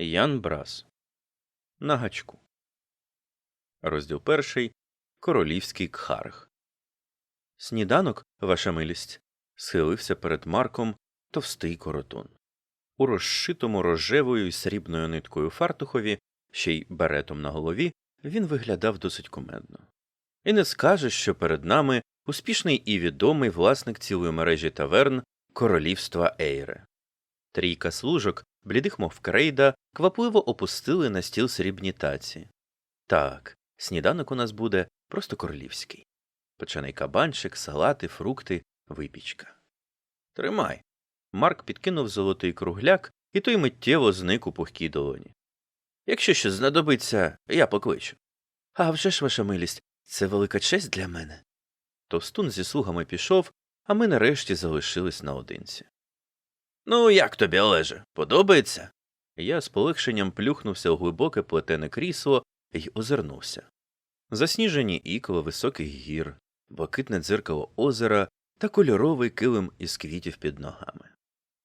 Ян Брас. На гачку. Розділ перший. Королівський кхарг. Сніданок, ваша милість. схилився перед Марком товстий коротун. У розшитому рожевою і срібною ниткою фартухові, ще й беретом на голові, він виглядав досить кумедно. І не скажеш, що перед нами успішний і відомий власник цілої мережі таверн королівства Ейре. Трійка служок, блідих мов крейда, квапливо опустили на стіл срібні таці. Так, сніданок у нас буде просто королівський. Печений кабанчик, салати, фрукти, випічка. Тримай. Марк підкинув золотий кругляк, і той миттєво зник у пухкій долоні. Якщо щось знадобиться, я покличу. А вже ж, ваша милість, це велика честь для мене. Товстун зі слугами пішов, а ми нарешті залишились наодинці. Ну, як тобі, Олеже, подобається? Я з полегшенням плюхнувся у глибоке плетене крісло і озирнувся. Засніжені ікла високих гір, блакитне дзеркало озера та кольоровий килим із квітів під ногами.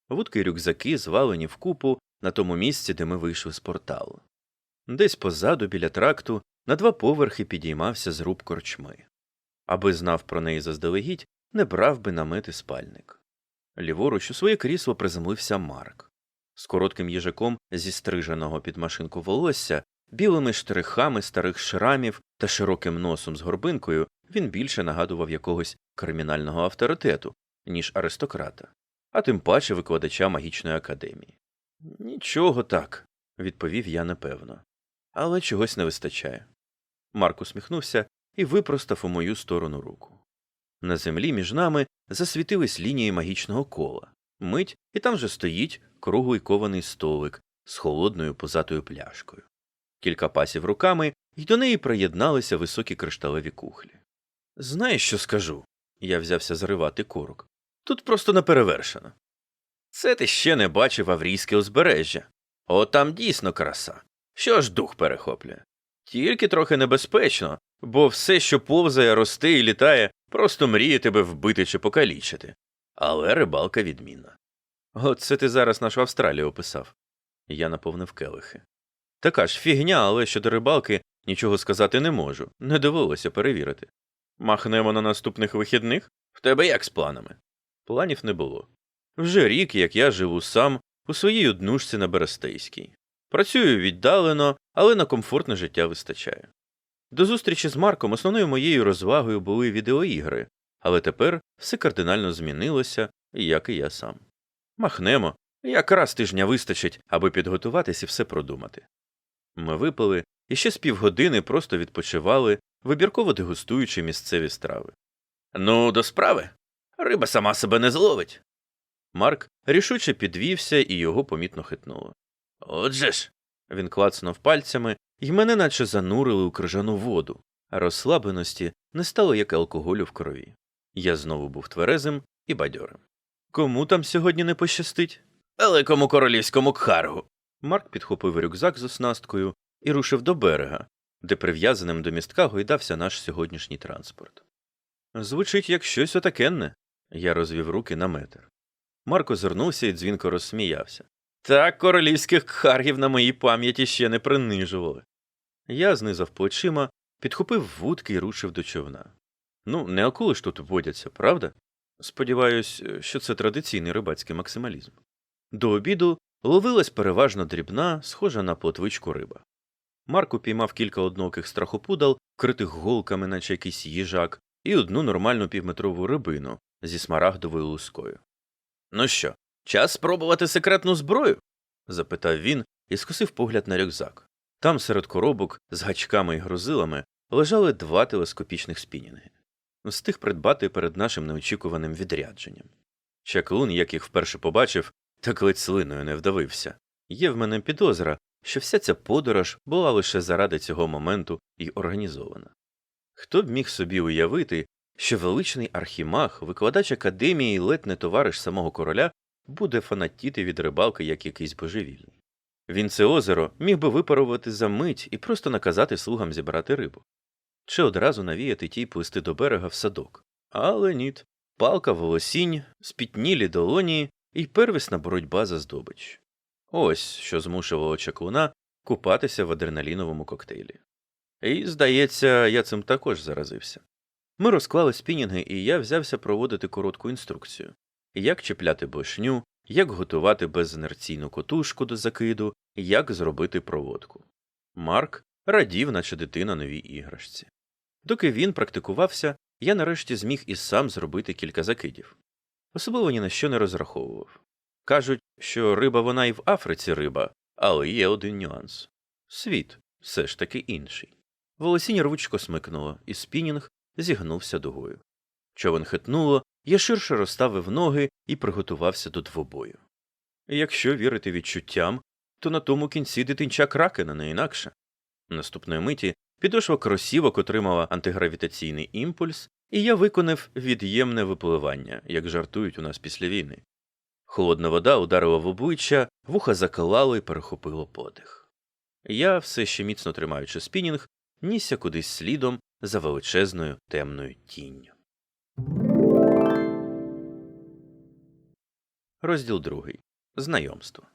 Вудки й рюкзаки звалені вкупу на тому місці, де ми вийшли з порталу. Десь позаду, біля тракту, на два поверхи підіймався зруб корчми. Аби знав про неї заздалегідь, не брав би намети спальник. Ліворуч у своє крісло приземлився Марк. З коротким їжаком зі стриженого під машинку волосся, білими штрихами старих шрамів та широким носом з горбинкою він більше нагадував якогось кримінального авторитету, ніж аристократа, а тим паче викладача магічної академії. Нічого так, відповів я непевно. Але чогось не вистачає. Марк усміхнувся і випростав у мою сторону руку. На землі між нами засвітились лінії магічного кола. Мить, і там же стоїть круглий кований столик з холодною позатою пляшкою. Кілька пасів руками, і до неї приєдналися високі кришталеві кухлі. Знаєш, що скажу? Я взявся заривати корок. Тут просто неперевершено. Це ти ще не бачив аврійське узбережжя. О, там дійсно краса. Що ж дух перехоплює. Тільки трохи небезпечно, бо все, що повзає, росте і літає, просто мріє тебе вбити чи покалічити. Але рибалка відмінна. Оце ти зараз нашу Австралію описав. Я наповнив келихи. Така ж фігня, але щодо рибалки нічого сказати не можу. Не довелося перевірити. Махнемо на наступних вихідних? В тебе як з планами? Планів не було. Вже рік, як я живу сам у своїй однушці на Берестейській. Працюю віддалено, але на комфортне життя вистачає. До зустрічі з Марком основною моєю розвагою були відеоігри, але тепер все кардинально змінилося, як і я сам. Махнемо, якраз тижня вистачить, аби підготуватись і все продумати. Ми випили і ще з півгодини просто відпочивали, вибірково дегустуючи місцеві страви. Ну, до справи. Риба сама себе не зловить. Марк рішуче підвівся і його помітно хитнуло. Отже ж. Він клацнув пальцями, і мене наче занурили у крижану воду, а розслабленості не стало як алкоголю в крові. Я знову був тверезим і бадьорим. Кому там сьогодні не пощастить? Великому королівському кхаргу. Марк підхопив рюкзак з оснасткою і рушив до берега, де прив'язаним до містка гойдався наш сьогоднішній транспорт. Звучить як щось отакенне. Я розвів руки на метр. Марк озирнувся і дзвінко розсміявся. Так королівських кхаргів на моїй пам'яті ще не принижували. Я знизав плечима, підхопив вудки і рушив до човна. Ну, не акули ж тут водяться, правда? Сподіваюсь, що це традиційний рибацький максималізм. До обіду ловилась переважно дрібна, схожа на плотвичку риба. Марк упіймав кілька одноких страхопудал, критих голками, наче якийсь їжак, і одну нормальну півметрову рибину зі смарагдовою лускою. Ну що, час спробувати секретну зброю? запитав він і скосив погляд на рюкзак. Там серед коробок з гачками і грузилами лежали два телескопічних спінінги. Встиг придбати перед нашим неочікуваним відрядженням. Чаклун, як їх вперше побачив, так ледь слиною не вдавився. Є в мене підозра, що вся ця подорож була лише заради цього моменту і організована. Хто б міг собі уявити, що величний архімаг, викладач академії ледь не товариш самого короля, буде фанатіти від рибалки як якийсь божевільний. Він це озеро міг би випарувати за мить і просто наказати слугам зібрати рибу. Чи одразу навіяти тій плисти до берега в садок. Але ніт. Палка волосінь, спітнілі долоні і первісна боротьба за здобич. Ось що змушувало чаклуна купатися в адреналіновому коктейлі. І, здається, я цим також заразився. Ми розклали спінінги, і я взявся проводити коротку інструкцію як чіпляти блешню, як готувати безінерційну котушку до закиду, як зробити проводку. Марк радів, наче дитина новій іграшці. Доки він практикувався, я нарешті зміг і сам зробити кілька закидів. Особливо ні на що не розраховував. Кажуть, що риба вона і в Африці риба, але є один нюанс світ все ж таки інший. Волосінь рвучко смикнуло, і спінінг зігнувся дугою. Човен хитнуло, я ширше розставив ноги і приготувався до двобою. Якщо вірити відчуттям, то на тому кінці дитинча кракена не інакше. Наступної миті підошва кросівок отримала антигравітаційний імпульс, і я виконав від'ємне випливання, як жартують у нас після війни. Холодна вода ударила в обличчя, вуха закалало і перехопило подих. Я, все ще міцно тримаючи спінінг, нісся кудись слідом за величезною темною тінню. Розділ другий. Знайомство.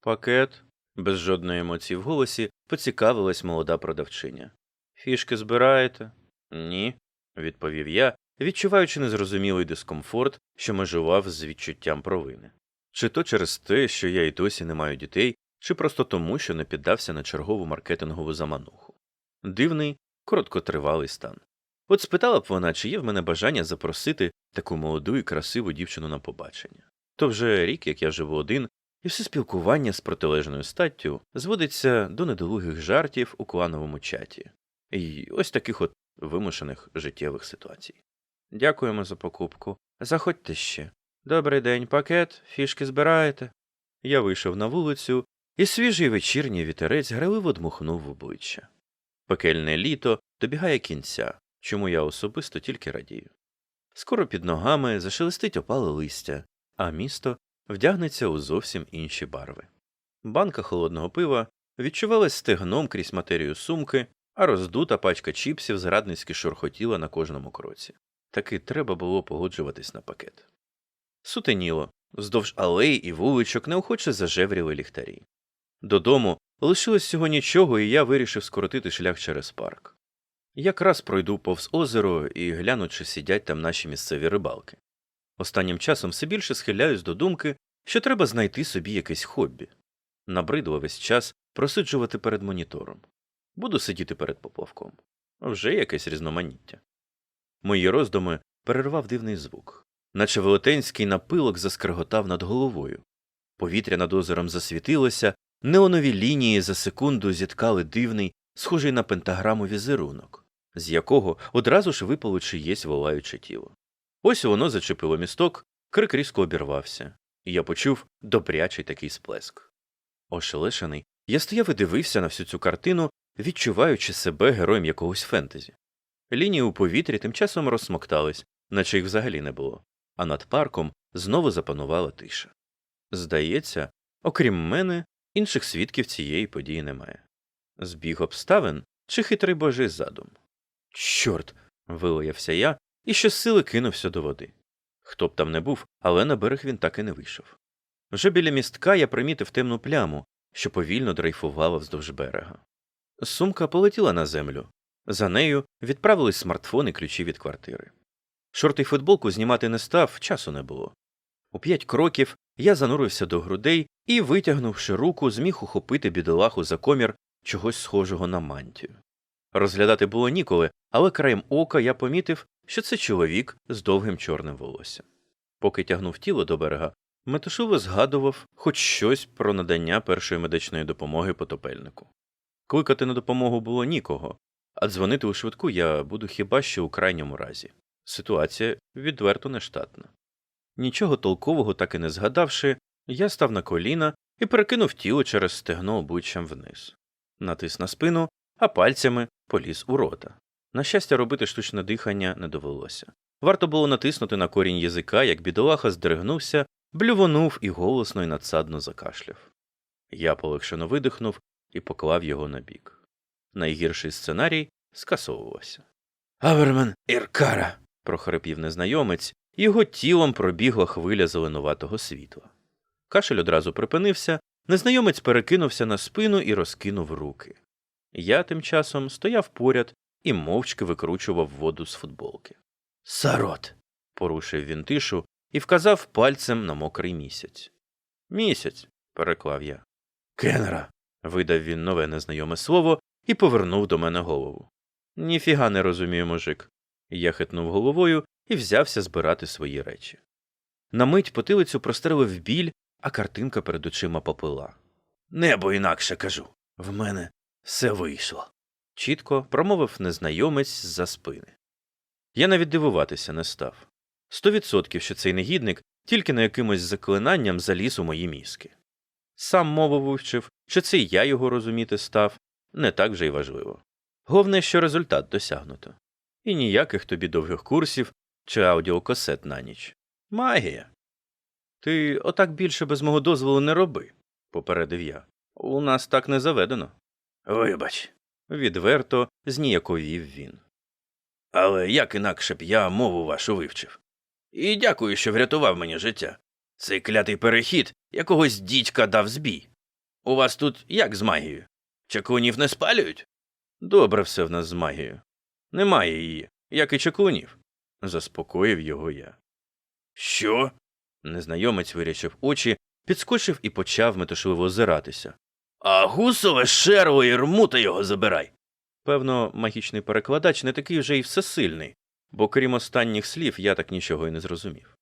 Пакет. Без жодної емоції в голосі поцікавилась молода продавчиня. Фішки збираєте? Ні, відповів я, відчуваючи незрозумілий дискомфорт, що межував з відчуттям провини. Чи то через те, що я й досі не маю дітей, чи просто тому, що не піддався на чергову маркетингову замануху. Дивний, короткотривалий стан. От спитала б вона, чи є в мене бажання запросити таку молоду і красиву дівчину на побачення. То вже рік, як я живу один, і все спілкування з протилежною статтю зводиться до недолугих жартів у клановому чаті, і ось таких от вимушених життєвих ситуацій. Дякуємо за покупку. Заходьте ще. Добрий день, пакет, фішки збираєте. Я вийшов на вулицю, і свіжий вечірній вітерець граливо дмухнув в обличчя. Пекельне літо добігає кінця, чому я особисто тільки радію. Скоро під ногами зашелестить опале листя, а місто вдягнеться у зовсім інші барви. Банка холодного пива відчувалась стегном крізь матерію сумки, а роздута пачка чіпсів зрадницьки шурхотіла на кожному кроці. Таки треба було погоджуватись на пакет. Сутеніло, вздовж алей і вуличок неохоче зажевріли ліхтарі. Додому лишилось всього нічого, і я вирішив скоротити шлях через парк. Якраз пройду повз озеро і гляну, чи сидять там наші місцеві рибалки. Останнім часом все більше схиляюсь до думки, що треба знайти собі якесь хобі. Набридло весь час просиджувати перед монітором. Буду сидіти перед поповком. Вже якесь різноманіття. Мої роздуми перервав дивний звук, наче велетенський напилок заскреготав над головою. Повітря над озером засвітилося, неонові лінії за секунду зіткали дивний, схожий на пентаграму візерунок, з якого одразу ж випало чиєсь волаюче тіло. Ось воно зачепило місток, крик різко обірвався, і я почув добрячий такий сплеск. Ошелешений, я стояв і дивився на всю цю картину, відчуваючи себе героєм якогось фентезі. Лінії у повітрі тим часом розсмоктались, наче їх взагалі не було, а над парком знову запанувала тиша. Здається, окрім мене, інших свідків цієї події немає. Збіг обставин чи хитрий божий задум? Чорт. вилаявся я і щосили кинувся до води. Хто б там не був, але на берег він так і не вийшов. Вже біля містка я примітив темну пляму, що повільно дрейфувала вздовж берега. Сумка полетіла на землю. За нею відправились смартфон і ключі від квартири. Шорти й футболку знімати не став, часу не було. У п'ять кроків я занурився до грудей і, витягнувши руку, зміг ухопити бідолаху за комір чогось схожого на мантію. Розглядати було ніколи, але краєм ока я помітив, що це чоловік з довгим чорним волоссям. Поки тягнув тіло до берега, метушило згадував хоч щось про надання першої медичної допомоги потопельнику. Кликати на допомогу було нікого, а дзвонити у швидку я буду хіба що у крайньому разі. Ситуація відверто нештатна. Нічого толкового так і не згадавши, я став на коліна і перекинув тіло через стегно обличчям вниз, натис на спину, а пальцями поліз у рота. На щастя, робити штучне дихання не довелося. Варто було натиснути на корінь язика, як бідолаха здригнувся, блювонув і голосно й надсадно закашляв. Я полегшено видихнув і поклав його на бік. Найгірший сценарій скасовувався. Авермен Іркара. прохрипів незнайомець, його тілом пробігла хвиля зеленуватого світла. Кашель одразу припинився, незнайомець перекинувся на спину і розкинув руки. Я тим часом стояв поряд і мовчки викручував воду з футболки. Сарот. порушив він тишу і вказав пальцем на мокрий місяць. Місяць, переклав я. Кеннера. видав він нове незнайоме слово і повернув до мене голову. Ніфіга не розумію, мужик. Я хитнув головою і взявся збирати свої речі. На мить потилицю прострелив біль, а картинка перед очима поплила. Небо інакше кажу. В мене все вийшло. Чітко промовив незнайомець з-за спини. Я навіть дивуватися не став. Сто відсотків, що цей негідник тільки на якимось заклинанням заліз у мої мізки. Сам мову вивчив, чи це я його розуміти став, не так вже й важливо. Головне, що результат досягнуто. І ніяких тобі довгих курсів чи аудіокасет на ніч. Магія. Ти отак більше без мого дозволу не роби, попередив я. У нас так не заведено. Вибач, відверто зніяковів він. Але як інакше б я мову вашу вивчив. І дякую, що врятував мені життя. Цей клятий перехід якогось дідька дав збій. У вас тут як з магією? Чаклунів не спалюють? Добре все в нас з магією. Немає її, як і чаклунів, заспокоїв його я. Що? Незнайомець вирячив очі, підскочив і почав метушливо озиратися. А гусове шерло і рмута його забирай. Певно, магічний перекладач не такий вже й всесильний, бо крім останніх слів я так нічого й не зрозумів.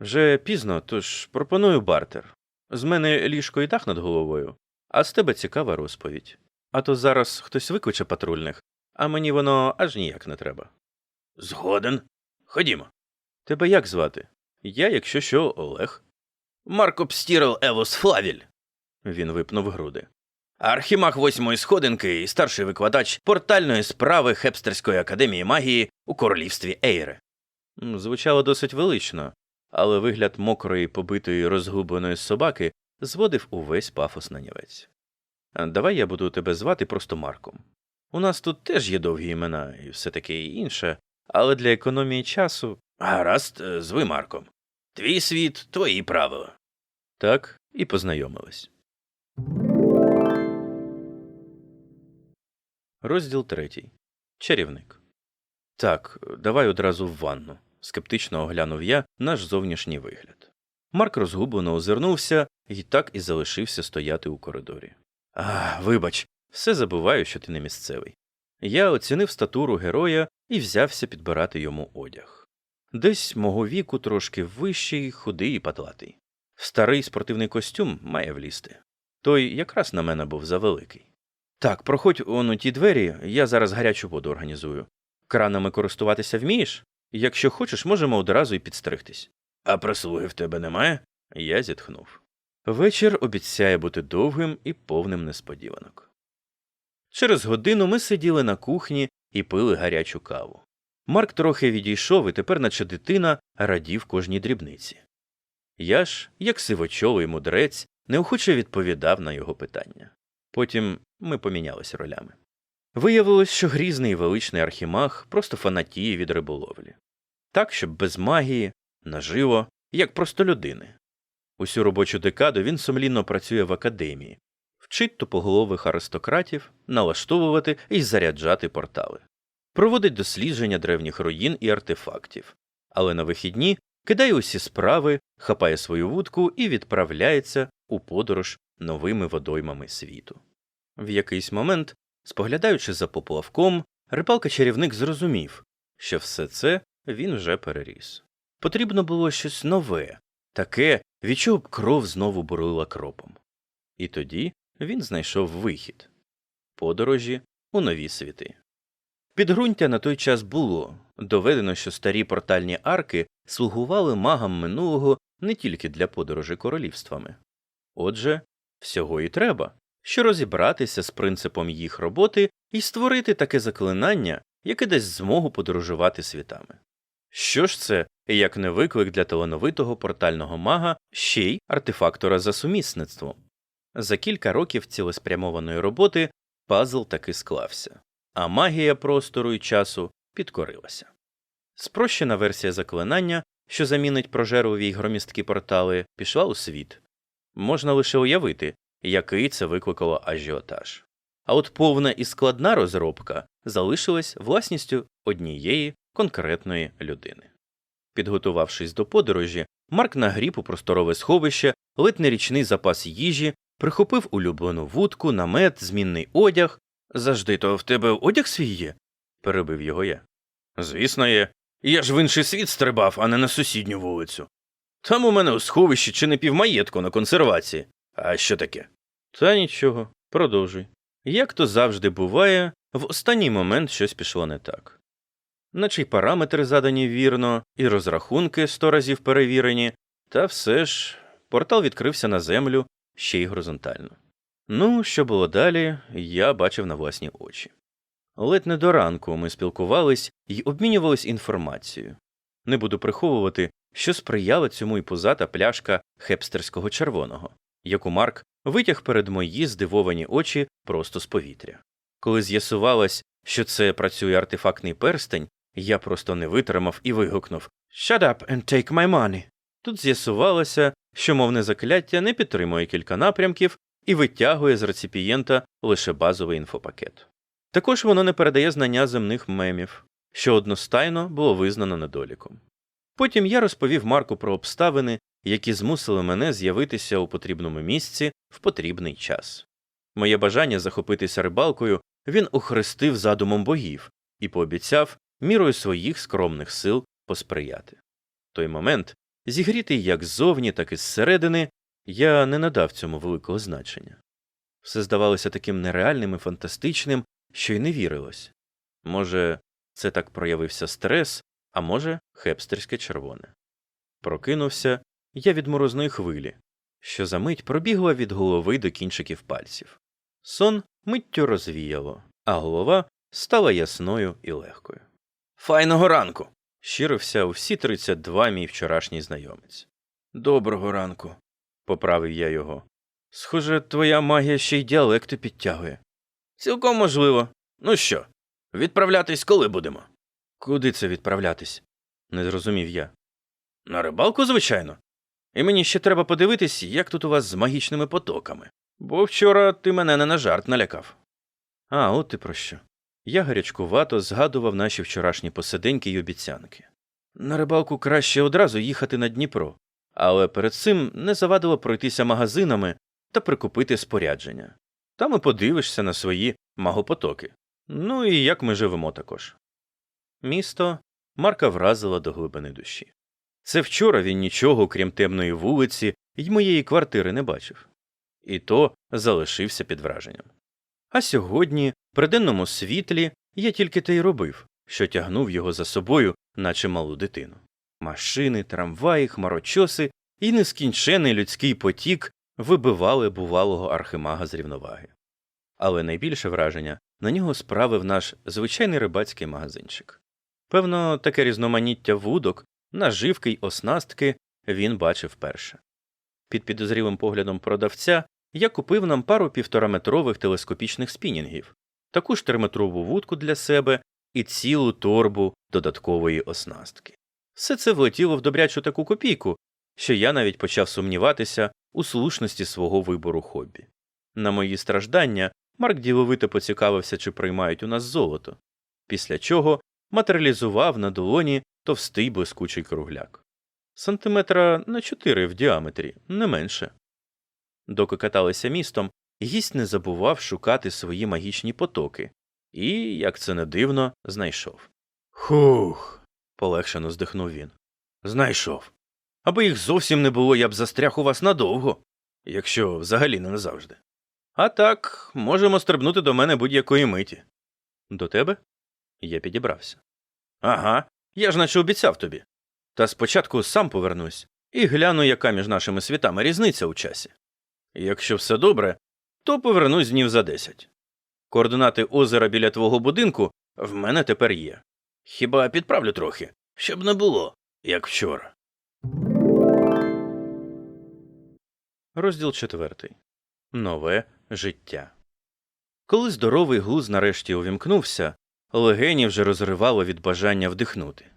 Вже пізно, тож пропоную бартер. З мене ліжко і дах над головою, а з тебе цікава розповідь. А то зараз хтось викличе патрульних, а мені воно аж ніяк не треба. Згоден. Ходімо. Тебе як звати? Я, якщо що, Олег. Марко Пстірел Евос Флавіль. Він випнув груди. Архімаг восьмої сходинки і старший викладач портальної справи Хепстерської академії магії у королівстві Ейре. Звучало досить велично, але вигляд мокрої, побитої, розгубленої собаки зводив увесь пафос на нівець. Давай я буду тебе звати просто Марком. У нас тут теж є довгі імена і все таке інше, але для економії часу. Гаразд, е, зви Марком. Твій світ, твої правила. Так і познайомились. Розділ третій. Чарівник. Так, давай одразу в ванну. скептично оглянув я наш зовнішній вигляд. Марк розгублено озирнувся і так і залишився стояти у коридорі. А, вибач, все забуваю, що ти не місцевий. Я оцінив статуру героя і взявся підбирати йому одяг. Десь мого віку трошки вищий, худий і патлатий. Старий спортивний костюм має влізти. Той якраз на мене був завеликий. Так, проходь он у ті двері, я зараз гарячу воду організую. Кранами користуватися вмієш? Якщо хочеш, можемо одразу й підстригтись. А прислуги в тебе немає? Я зітхнув. Вечір обіцяє бути довгим і повним несподіванок. Через годину ми сиділи на кухні і пили гарячу каву. Марк трохи відійшов і тепер, наче дитина, радів кожній дрібниці. Я ж, як сивочолий мудрець, неохоче відповідав на його питання. Потім ми помінялися ролями. Виявилось, що грізний і величний архімаг просто фанатіє від риболовлі. Так, щоб без магії, наживо, як просто людини. Усю робочу декаду він сумлінно працює в академії, вчить тупоголових аристократів налаштовувати і заряджати портали, проводить дослідження древніх руїн і артефактів, але на вихідні кидає усі справи, хапає свою вудку і відправляється у подорож новими водоймами світу. В якийсь момент, споглядаючи за поплавком, рибалка чарівник зрозумів, що все це він вже переріс. Потрібно було щось нове, таке, від чого б кров знову бурлила кропом. І тоді він знайшов вихід подорожі у нові світи. Підґрунтя на той час було доведено, що старі портальні арки слугували магам минулого не тільки для подорожі королівствами. Отже, всього і треба, що розібратися з принципом їх роботи і створити таке заклинання, яке дасть змогу подорожувати світами. Що ж це, як не виклик для талановитого портального мага ще й артефактора за сумісництвом? За кілька років цілеспрямованої роботи пазл таки склався, а магія простору і часу підкорилася. Спрощена версія заклинання, що замінить прожерливі й громісткі портали, пішла у світ. Можна лише уявити, який це викликало ажіотаж. А от повна і складна розробка залишилась власністю однієї конкретної людини. Підготувавшись до подорожі, Марк нагріб у просторове сховище, ледь не річний запас їжі, прихопив улюблену вудку, намет, змінний одяг. Завжди то в тебе одяг свій є? перебив його я. Звісно, є. Я ж в інший світ стрибав, а не на сусідню вулицю. Там у мене у сховищі чи не півмаєтку на консервації. А що таке? Та нічого, продовжуй. Як то завжди буває, в останній момент щось пішло не так. Наче й параметри задані вірно, і розрахунки сто разів перевірені, та все ж портал відкрився на землю ще й горизонтально. Ну, що було далі, я бачив на власні очі. Ледь не до ранку ми спілкувались і обмінювались інформацією. Не буду приховувати, що сприяла цьому й пузата пляшка хепстерського червоного, яку Марк витяг перед мої здивовані очі просто з повітря. Коли з'ясувалось, що це працює артефактний перстень, я просто не витримав і вигукнув Shut up and take my money. Тут з'ясувалося, що мовне закляття не підтримує кілька напрямків і витягує з реципієнта лише базовий інфопакет. Також воно не передає знання земних мемів, що одностайно було визнано недоліком. Потім я розповів Марку про обставини, які змусили мене з'явитися у потрібному місці в потрібний час. Моє бажання захопитися рибалкою він охрестив задумом богів і пообіцяв мірою своїх скромних сил посприяти. Той момент, зігрітий як ззовні, так і зсередини, я не надав цьому великого значення. Все здавалося таким нереальним і фантастичним, що й не вірилось. Може, це так проявився стрес, а може, хепстерське червоне. Прокинувся я від морозної хвилі, що за мить пробігла від голови до кінчиків пальців. Сон миттю розвіяло, а голова стала ясною і легкою. Файного ранку. щирився у всі 32 мій вчорашній знайомець. Доброго ранку, поправив я його. Схоже, твоя магія ще й діалекти підтягує. Цілком можливо. Ну що, відправлятись коли будемо? Куди це відправлятись? не зрозумів я. На рибалку, звичайно. І мені ще треба подивитись, як тут у вас з магічними потоками. Бо вчора ти мене не на жарт налякав. А, от ти про що. Я гарячкувато згадував наші вчорашні посиденьки й обіцянки. На рибалку краще одразу їхати на Дніпро, але перед цим не завадило пройтися магазинами та прикупити спорядження. Там і подивишся на свої магопотоки. Ну і як ми живемо також. Місто Марка вразило до глибини душі. Це вчора він нічого, крім темної вулиці й моєї квартири не бачив. І то залишився під враженням. А сьогодні, при денному світлі, я тільки те й робив, що тягнув його за собою, наче малу дитину. Машини, трамваї, хмарочоси і нескінчений людський потік вибивали бувалого архимага з рівноваги. Але найбільше враження на нього справив наш звичайний рибацький магазинчик. Певно, таке різноманіття вудок, наживки й оснастки він бачив вперше. Під підозрілим поглядом продавця я купив нам пару півтораметрових телескопічних спінінгів, таку ж терметрову вудку для себе і цілу торбу додаткової оснастки. Все це влетіло в добрячу таку копійку, що я навіть почав сумніватися у слушності свого вибору хобі. На мої страждання Марк діловито поцікавився, чи приймають у нас золото, після чого матеріалізував на долоні товстий блискучий кругляк. Сантиметра на чотири в діаметрі, не менше. Доки каталися містом, гість не забував шукати свої магічні потоки і, як це не дивно, знайшов. Хух. полегшено здихнув він. Знайшов. Аби їх зовсім не було, я б застряг у вас надовго, якщо взагалі не назавжди. А так, можемо стрибнути до мене будь-якої миті. До тебе? Я підібрався. Ага, я ж наче обіцяв тобі. Та спочатку сам повернусь і гляну, яка між нашими світами різниця у часі. Якщо все добре, то повернусь днів за десять. Координати озера біля твого будинку в мене тепер є. Хіба підправлю трохи, щоб не було, як вчора. Розділ четвертий. Нове життя. Коли здоровий глуз нарешті увімкнувся, легені вже розривало від бажання вдихнути.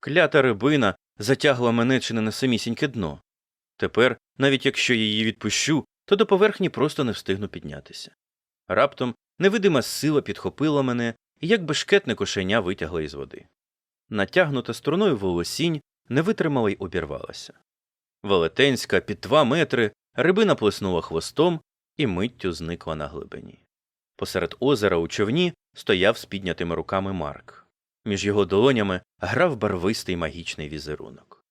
Клята рибина затягла мене чи не на самісіньке дно. Тепер, навіть якщо її відпущу, то до поверхні просто не встигну піднятися. Раптом невидима сила підхопила мене і як бешкетне кошеня витягла із води. Натягнута струною волосінь не витримала й обірвалася. Велетенська під два метри рибина плеснула хвостом і миттю зникла на глибині. Посеред озера у човні стояв з піднятими руками Марк. Між його долонями грав барвистий магічний візерунок.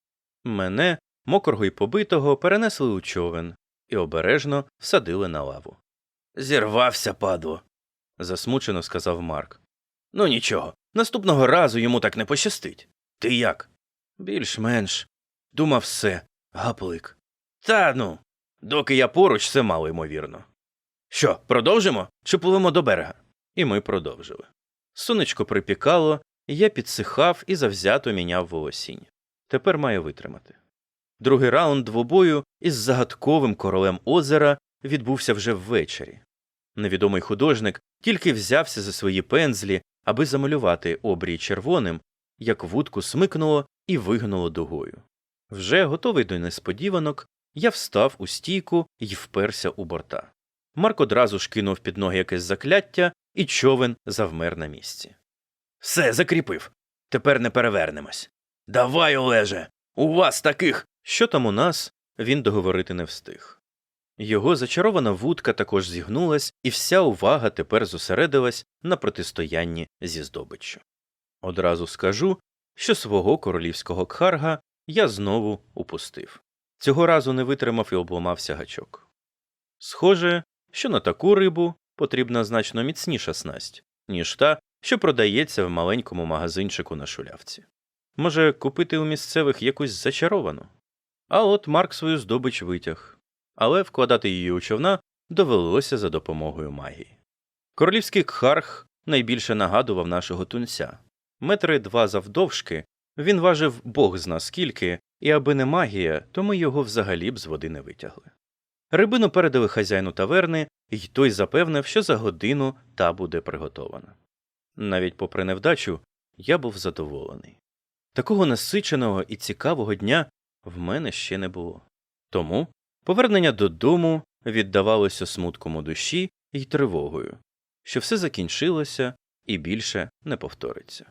Мене, мокрого й побитого, перенесли у човен і обережно всадили на лаву. Зірвався, падло, засмучено сказав Марк. Ну нічого, наступного разу йому так не пощастить. Ти як? Більш-менш. Думав все, гаплик. Та ну, доки я поруч, це мало ймовірно. Що, продовжимо чи пливемо до берега? І ми продовжили. Сонечко припікало, я підсихав і завзято міняв волосінь. Тепер маю витримати. Другий раунд двобою із загадковим королем озера відбувся вже ввечері. Невідомий художник тільки взявся за свої пензлі, аби замалювати обрій червоним, як вудку смикнуло і вигнуло дугою. Вже готовий до несподіванок, я встав у стійку і вперся у борта. Марк одразу ж кинув під ноги якесь закляття, і човен завмер на місці. Все, закріпив. Тепер не перевернемось. Давай, Олеже, у вас таких. Що там у нас, він договорити не встиг. Його зачарована вудка також зігнулась, і вся увага тепер зосередилась на протистоянні зі здобиччю. Одразу скажу, що свого королівського кхарга я знову упустив. Цього разу не витримав і обламався гачок. Схоже, що на таку рибу потрібна значно міцніша снасть, ніж та, що продається в маленькому магазинчику на шулявці. Може, купити у місцевих якусь зачаровану? А от Марк свою здобич витяг, але вкладати її у човна довелося за допомогою магії. Королівський кхарг найбільше нагадував нашого тунця. Метри два завдовжки він важив бог зна скільки, і аби не магія, то ми його взагалі б з води не витягли. Рибину передали хазяїну таверни, і той запевнив, що за годину та буде приготована. Навіть попри невдачу, я був задоволений. Такого насиченого і цікавого дня в мене ще не було. Тому повернення додому віддавалося смутком у душі і тривогою, що все закінчилося і більше не повториться.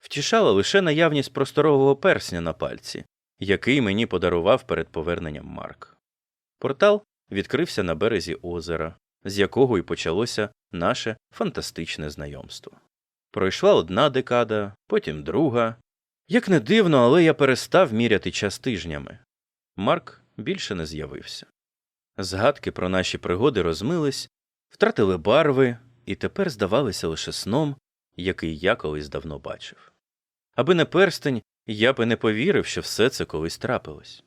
Втішала лише наявність просторового персня на пальці, який мені подарував перед поверненням Марк. Портал відкрився на березі озера, з якого й почалося наше фантастичне знайомство. Пройшла одна декада, потім друга. Як не дивно, але я перестав міряти час тижнями. Марк більше не з'явився. Згадки про наші пригоди розмились, втратили барви і тепер здавалися лише сном, який я колись давно бачив. Аби не перстень, я би не повірив, що все це колись трапилось.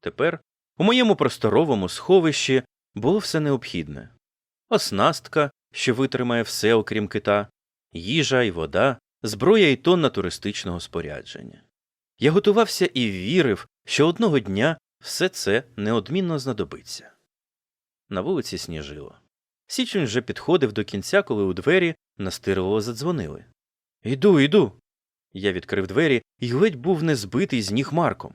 Тепер у моєму просторовому сховищі було все необхідне оснастка, що витримає все, окрім кита, їжа й вода, зброя й тонна туристичного спорядження. Я готувався і вірив, що одного дня все це неодмінно знадобиться. На вулиці сніжило. Січень вже підходив до кінця, коли у двері настирливо задзвонили. Іду, іду. Я відкрив двері і ледь був не збитий з ніг Марком.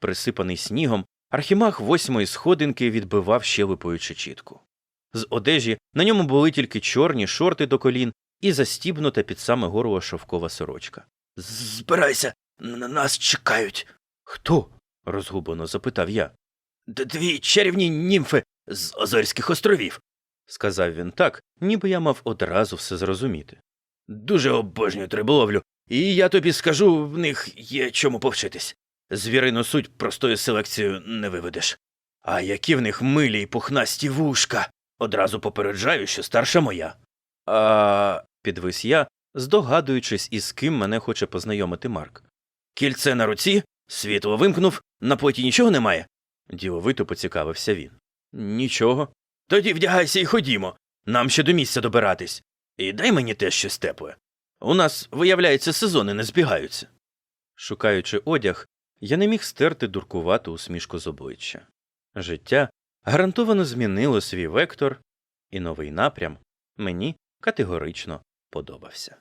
Присипаний снігом, архімаг восьмої сходинки відбивав щелепою чечітку. З одежі на ньому були тільки чорні шорти до колін і застібнута під саме горло шовкова сорочка. Збирайся, на нас чекають. Хто? розгублено запитав я. Дві чарівні німфи з Озорських островів, сказав він так, ніби я мав одразу все зрозуміти. Дуже обожнюю риболовлю, і я тобі скажу, в них є чому повчитись. Звірину суть простою селекцією не виведеш. А які в них милі й пухнасті вушка. Одразу попереджаю, що старша моя. А. підвис я, здогадуючись, із ким мене хоче познайомити Марк. Кільце на руці, світло вимкнув, на плоті нічого немає. діловито поцікавився він. Нічого. Тоді вдягайся і ходімо. Нам ще до місця добиратись. І дай мені теж щось тепле. У нас, виявляється, сезони не збігаються. Шукаючи одяг, я не міг стерти дуркувату усмішку з обличчя. Життя гарантовано змінило свій вектор, і новий напрям мені категорично подобався.